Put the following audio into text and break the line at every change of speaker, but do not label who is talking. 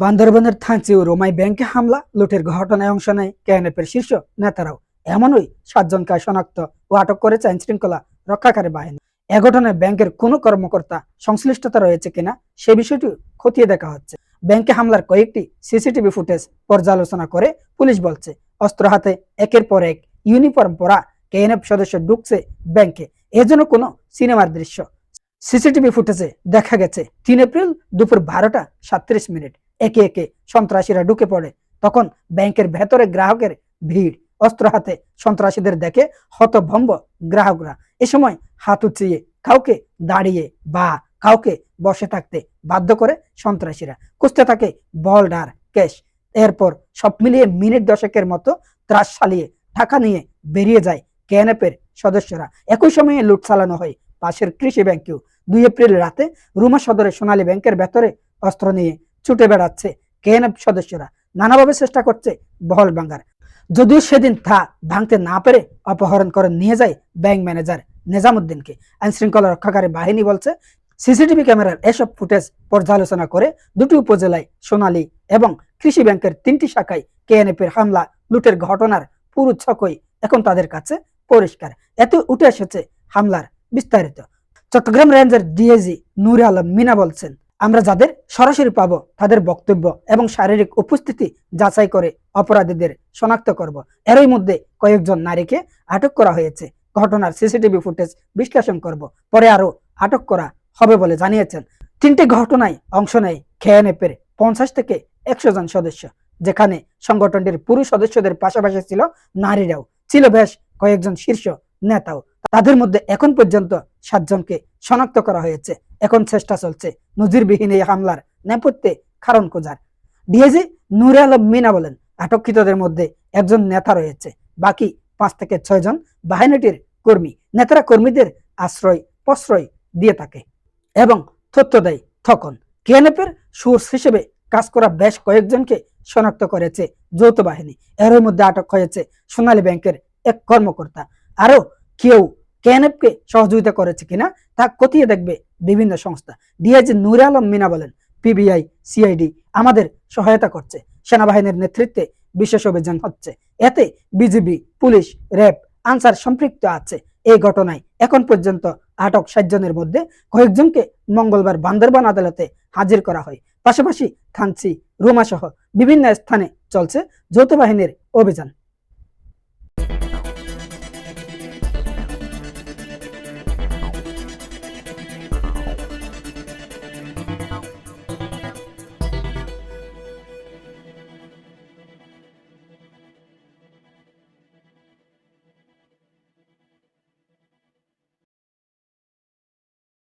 বান্দরবানের থানচি ও রোমাই ব্যাংকে হামলা, লুটের ঘটনায় অংশ নেয় কেএনএফের শীর্ষ নেতারাও। এমনই সাতজনকে শনাক্ত ও আটক করেছে আইন শৃঙ্খলা রক্ষাকারী বাহিনী। এ ঘটনায় ব্যাংকের কোনো কর্মকর্তা সংশ্লিষ্টতা রয়েছে কিনা সে বিষয়টি খতিয়ে দেখা হচ্ছে। ব্যাংকে হামলার কয়েকটি সিসিটিভি ফুটেজ পর্যালোচনা করে পুলিশ বলছে, অস্ত্র হাতে একের পর এক ইউনিফর্ম পরা কেএনএফ সদস্য ঢুকছে ব্যাংকে। এ যেন কোনো সিনেমার দৃশ্য। সিসিটিভি ফুটেজে দেখা গেছে, তিন এপ্রিল দুপুর বারোটা সাতত্রিশ মিনিট। একে একে সন্ত্রাসীরা ঢুকে পড়ে। তখন ব্যাংকের ভেতরে গ্রাহকের ভিড়, অস্ত্র হাতে সন্ত্রাসীদের দেখে হতভম্ব গ্রাহকরা। এ সময় হাত উঁচিয়ে, কাউকে দাঁড়িয়ে বা কাউকে বসে থাকতে বাধ্য করে সন্ত্রাসীরা। খুঁজতে থাকে বল ডার ক্যাশ। এরপর সব মিলিয়ে মিনিট দশকের মতো ত্রাস চালিয়ে টাকা নিয়ে বেরিয়ে যায় কেএনএফের সদস্যরা। একই সময়ে লুট চালানো হয় পাশের কৃষি ব্যাংকেও। দুই এপ্রিল রাতে রুমা সদরে সোনালী ব্যাংকের ভেতরে অস্ত্র নিয়ে ছুটে বেড়াচ্ছে কেএনএফ সদস্যরা। নানাভাবে চেষ্টা করছে বহল ভাঙ্গার যদিও সেদিন তা ভাঙতে না পেরে অপহরণ করে নিয়ে যায় ব্যাংক ম্যানেজার নিজামুদ্দিনকে। আইন শৃঙ্খলা রক্ষাকারী বাহিনী বলছে, সিসিটিভি ক্যামেরার এসব ফুটেজ পর্যালোচনা করে দুটি উপজেলায় সোনালী এবং কৃষি ব্যাংকের তিনটি শাখায় কেএনএফ এর হামলা, লুটের ঘটনার পুরো ছকই এখন তাদের কাছে পরিষ্কার। এত উঠে এসেছে হামলার বিস্তারিত। চট্টগ্রাম রেঞ্জের ডিএজি নূর আলম মিনা বলছেন আমরা যাদের সরাসরি পাবো, তাদের বক্তব্য এবং শারীরিক উপস্থিতি যাচাই করে অপরাধীদের শনাক্ত করব। এরই মধ্যে কয়েকজন নারীকে আটক করা হয়েছে। ঘটনার সিসিটিভি ফুটেজ বিশ্লেষণ করব। পরে আরও আটক করা হবে বলে জানিয়েছেন। তিনটি ঘটনায় অংশ নেয় খেয়ানেপ এর পঞ্চাশ থেকে একশো জন সদস্য, যেখানে সংগঠনটির পুরুষ সদস্যদের পাশাপাশি ছিল নারীরাও। ছিল বেশ কয়েকজন শীর্ষ নেতাও। তাদের মধ্যে এখন পর্যন্ত সাতজনকে শনাক্ত করা হয়েছে। এখন চেষ্টা চলছে নজিরবিহীন এই হামলার নেপথ্যে কারণ খোঁজার। ডিএজি নুরে আলম মিনা বলেন, আটককৃতদের মধ্যে একজন নেতা রয়েছে, বাকি পাঁচ থেকে ছয় জন বাহিনীটির কর্মী। নেতারা কর্মীদের আশ্রয়, প্রশ্রয় দিয়ে থাকে এবং তথ্য দেয় তখন। কেএনএফের সোর্স হিসেবে কাজ করা বেশ কয়েকজনকে শনাক্ত করেছে যৌথ বাহিনী। এর মধ্যে আটক হয়েছে সোনালী ব্যাংকের এক কর্মকর্তা। আরও কেউ কেএনএফকে সহযোগিতা করেছে কিনা তা খতিয়ে দেখবে বিভিন্ন সংস্থা। ডিআইজি নুর আলম মিনা বলেন, পিবিআই, সিআইডি আমাদের সহায়তা করছে। সেনাবাহিনীর নেতৃত্বে বিশেষ অভিযান হচ্ছে। এতে বিজিবি, পুলিশ, র্যাব, আনসার সম্পৃক্ত আছে। এই ঘটনায় এখন পর্যন্ত আটক সাতজনের মধ্যে কয়েকজনকে মঙ্গলবার বান্দরবান আদালতে হাজির করা হয়। পাশাপাশি থানচি রুমা সহ বিভিন্ন স্থানে চলছে যৌথ বাহিনীর অভিযান।